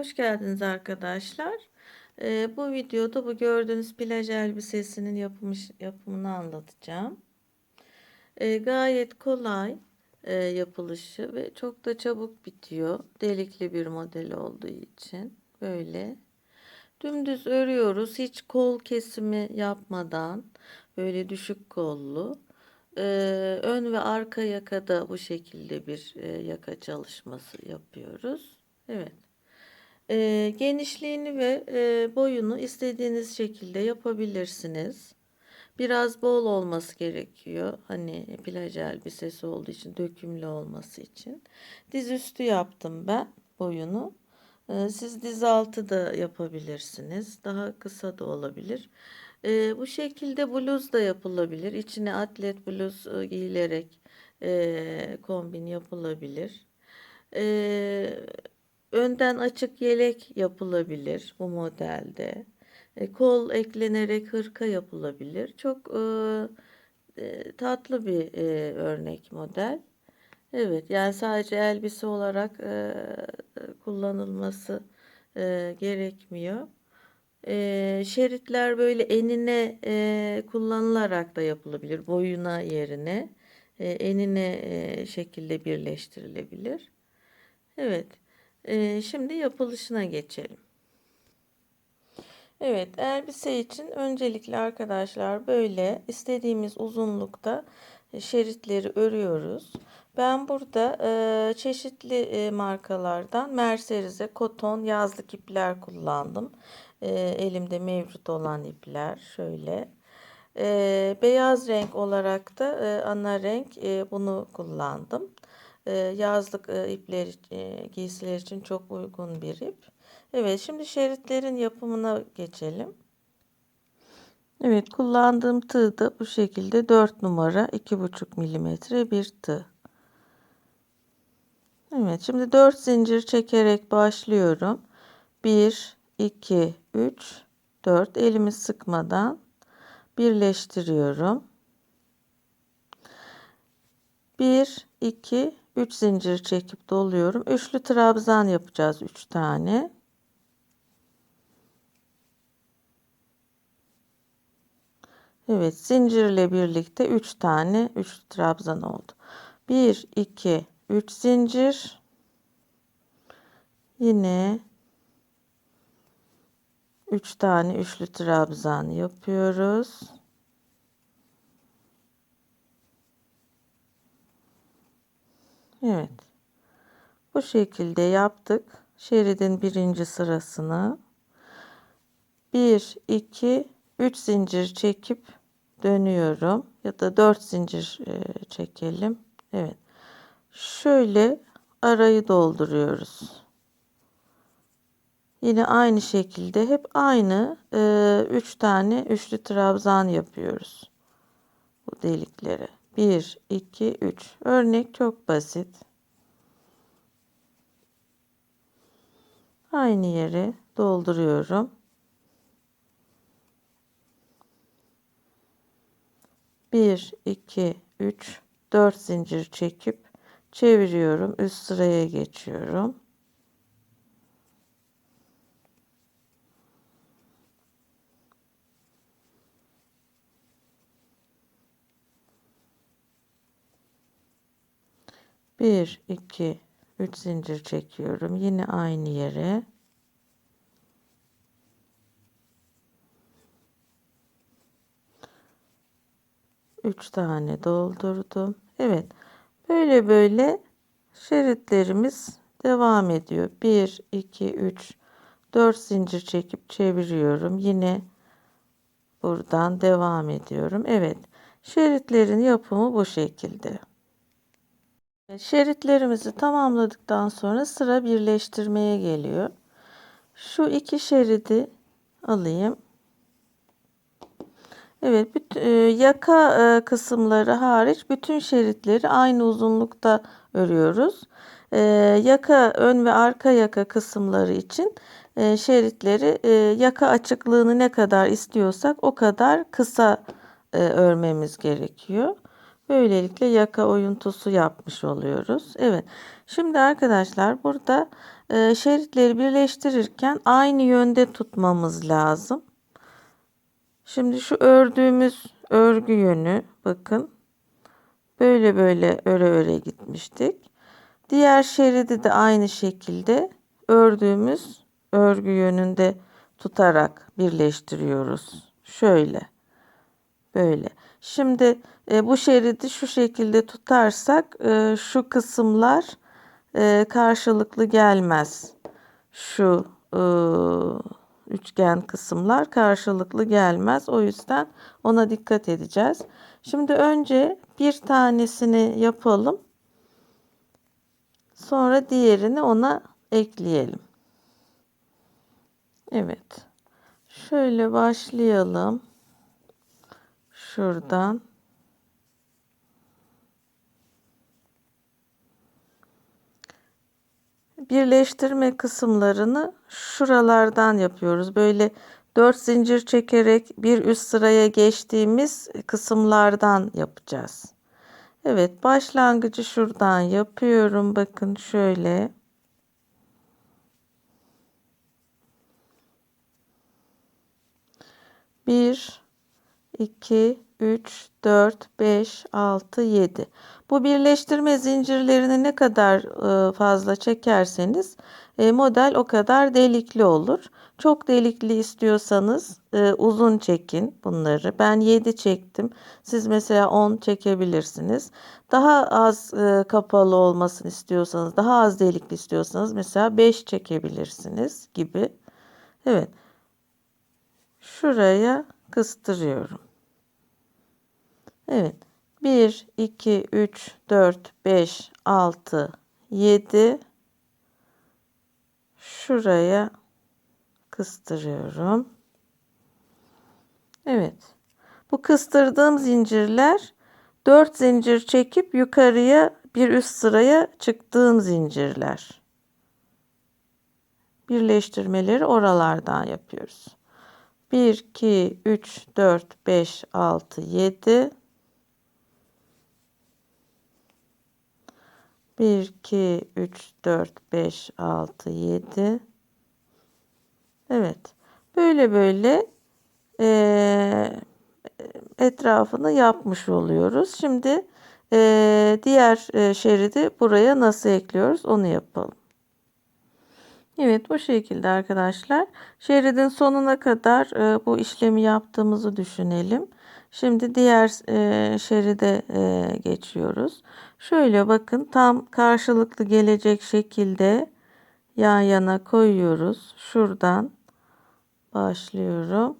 hoş geldiniz arkadaşlar. Ee, bu videoda bu gördüğünüz plaj elbisesinin yapılmış yapımını anlatacağım. Ee, gayet kolay e, yapılışı ve çok da çabuk bitiyor. Delikli bir model olduğu için böyle dümdüz örüyoruz. Hiç kol kesimi yapmadan böyle düşük kollu. Ee, ön ve arka yakada bu şekilde bir e, yaka çalışması yapıyoruz. Evet. Ee, genişliğini ve e, boyunu istediğiniz şekilde yapabilirsiniz. Biraz bol olması gerekiyor. Hani plaj elbisesi olduğu için dökümlü olması için. Diz üstü yaptım ben boyunu. Ee, siz diz altı da yapabilirsiniz. Daha kısa da olabilir. Ee, bu şekilde bluz da yapılabilir. İçine atlet bluz e, giyilerek e, kombin yapılabilir. Ee, önden açık yelek yapılabilir bu modelde. E, kol eklenerek hırka yapılabilir. Çok e, e, tatlı bir e, örnek model. Evet, yani sadece elbise olarak e, kullanılması e, gerekmiyor. E, şeritler böyle enine e, kullanılarak da yapılabilir. Boyuna yerine e, enine e, şekilde birleştirilebilir. Evet, e, şimdi yapılışına geçelim. Evet, elbise için öncelikle arkadaşlar böyle istediğimiz uzunlukta e, şeritleri örüyoruz. Ben burada e, çeşitli e, markalardan Mercerize koton yazlık ipler kullandım. E, elimde mevcut olan ipler şöyle. E, beyaz renk olarak da e, ana renk e, bunu kullandım. E, yazlık e, ipler e, giysiler için çok uygun bir ip. Evet şimdi şeritlerin yapımına geçelim. Evet kullandığım tığ da bu şekilde 4 numara 2,5 milimetre bir tığ. Evet şimdi 4 zincir çekerek başlıyorum. 1, 2, 3, 4 elimi sıkmadan birleştiriyorum. 1, 2, 3 zincir çekip doluyorum. Üçlü trabzan yapacağız 3 tane. Evet zincirle birlikte 3 tane 3 trabzan oldu. 1 2 3 zincir yine 3 tane üçlü trabzan yapıyoruz. Evet. Bu şekilde yaptık. Şeridin birinci sırasını 1 2 3 zincir çekip dönüyorum ya da 4 zincir e, çekelim. Evet. Şöyle arayı dolduruyoruz. Yine aynı şekilde hep aynı 3 e, tane üçlü trabzan yapıyoruz. Bu deliklere. 1 2 3. Örnek çok basit. Aynı yere dolduruyorum. 1 2 3 4 zincir çekip çeviriyorum üst sıraya geçiyorum bir iki üç zincir çekiyorum yine aynı yere 3 tane doldurdum. Evet. Böyle böyle şeritlerimiz devam ediyor. 1 2 3 4 zincir çekip çeviriyorum. Yine buradan devam ediyorum. Evet. Şeritlerin yapımı bu şekilde. Şeritlerimizi tamamladıktan sonra sıra birleştirmeye geliyor. Şu iki şeridi alayım. Evet, e, yaka e, kısımları hariç bütün şeritleri aynı uzunlukta örüyoruz. E, yaka ön ve arka yaka kısımları için e, şeritleri e, yaka açıklığını ne kadar istiyorsak o kadar kısa e, örmemiz gerekiyor. Böylelikle yaka oyuntusu yapmış oluyoruz. Evet. Şimdi arkadaşlar burada e, şeritleri birleştirirken aynı yönde tutmamız lazım. Şimdi şu ördüğümüz örgü yönü bakın böyle böyle öre öre gitmiştik. Diğer şeridi de aynı şekilde ördüğümüz örgü yönünde tutarak birleştiriyoruz. Şöyle. Böyle. Şimdi e, bu şeridi şu şekilde tutarsak e, şu kısımlar e, karşılıklı gelmez. Şu e, üçgen kısımlar karşılıklı gelmez. O yüzden ona dikkat edeceğiz. Şimdi önce bir tanesini yapalım. Sonra diğerini ona ekleyelim. Evet. Şöyle başlayalım. Şuradan. Birleştirme kısımlarını şuralardan yapıyoruz. Böyle 4 zincir çekerek bir üst sıraya geçtiğimiz kısımlardan yapacağız. Evet başlangıcı şuradan yapıyorum. Bakın şöyle. Bir, iki, üç, dört, beş, altı, yedi. Bu birleştirme zincirlerini ne kadar e, fazla çekerseniz e, model o kadar delikli olur. Çok delikli istiyorsanız e, uzun çekin bunları. Ben 7 çektim. Siz mesela 10 çekebilirsiniz. Daha az kapalı olmasını istiyorsanız, daha az delikli istiyorsanız mesela 5 çekebilirsiniz gibi. Evet. Şuraya kıstırıyorum. Evet. 1, 2, 3, 4, 5, 6, 7. Şuraya kıstırıyorum. Evet. Bu kıstırdığım zincirler 4 zincir çekip yukarıya bir üst sıraya çıktığım zincirler. Birleştirmeleri oralardan yapıyoruz. 1, 2, 3, 4, 5, 6, 7. 1, 2, 3, 4, 5, 6, 7. Evet. Böyle böyle e, etrafını yapmış oluyoruz. Şimdi e, diğer e, şeridi buraya nasıl ekliyoruz onu yapalım. Evet bu şekilde arkadaşlar. Şeridin sonuna kadar e, bu işlemi yaptığımızı düşünelim. Şimdi diğer e, şeride e, geçiyoruz. Şöyle bakın tam karşılıklı gelecek şekilde yan yana koyuyoruz. Şuradan başlıyorum.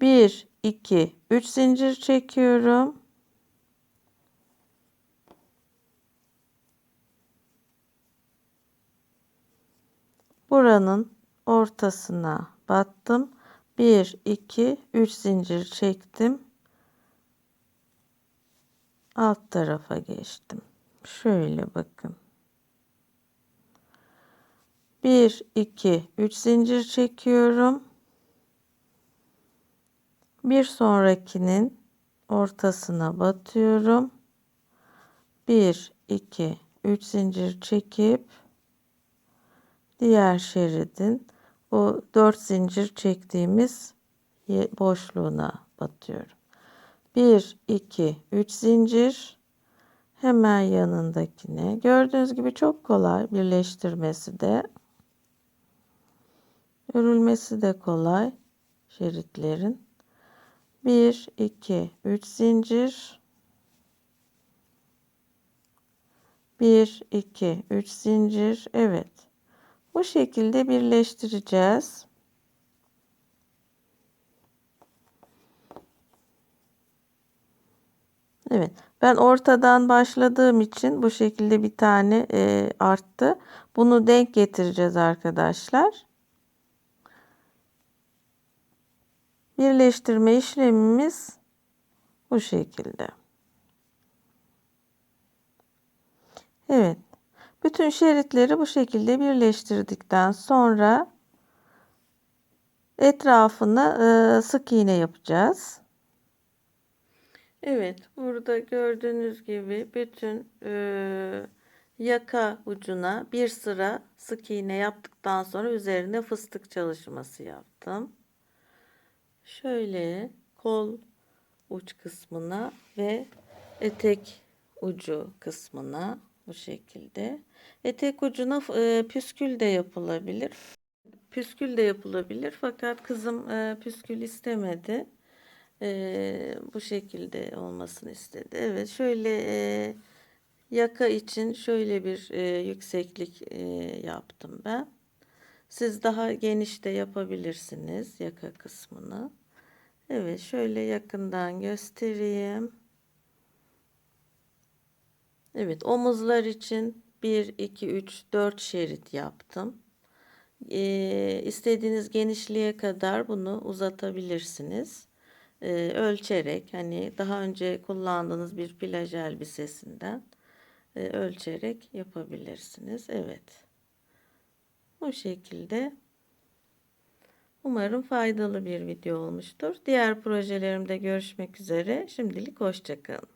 1 2 3 zincir çekiyorum. buranın ortasına battım. 1 2 3 zincir çektim. Alt tarafa geçtim. Şöyle bakın. 1 2 3 zincir çekiyorum. Bir sonrakinin ortasına batıyorum. 1 2 3 zincir çekip diğer şeridin o 4 zincir çektiğimiz boşluğuna batıyorum. 1 2 3 zincir. Hemen yanındakine. Gördüğünüz gibi çok kolay. Birleştirmesi de örülmesi de kolay şeritlerin. 1 2 3 zincir. 1 2 3 zincir. Evet bu şekilde birleştireceğiz. Evet. Ben ortadan başladığım için bu şekilde bir tane e, arttı. Bunu denk getireceğiz arkadaşlar. Birleştirme işlemimiz bu şekilde. Evet. Bütün şeritleri bu şekilde birleştirdikten sonra etrafına e, sık iğne yapacağız. Evet burada gördüğünüz gibi bütün e, yaka ucuna bir sıra sık iğne yaptıktan sonra üzerine fıstık çalışması yaptım. Şöyle kol uç kısmına ve etek ucu kısmına bu şekilde. Etek ucuna e, püskül de yapılabilir. Püskül de yapılabilir fakat kızım e, püskül istemedi. E, bu şekilde olmasını istedi. Evet şöyle e, yaka için şöyle bir e, yükseklik e, yaptım ben. Siz daha geniş de yapabilirsiniz yaka kısmını. Evet şöyle yakından göstereyim. Evet omuzlar için 1, 2, 3, 4 şerit yaptım. Ee, istediğiniz genişliğe kadar bunu uzatabilirsiniz. Ee, ölçerek hani daha önce kullandığınız bir plaj elbisesinden e, ölçerek yapabilirsiniz. Evet. Bu şekilde. Umarım faydalı bir video olmuştur. Diğer projelerimde görüşmek üzere. Şimdilik hoşçakalın.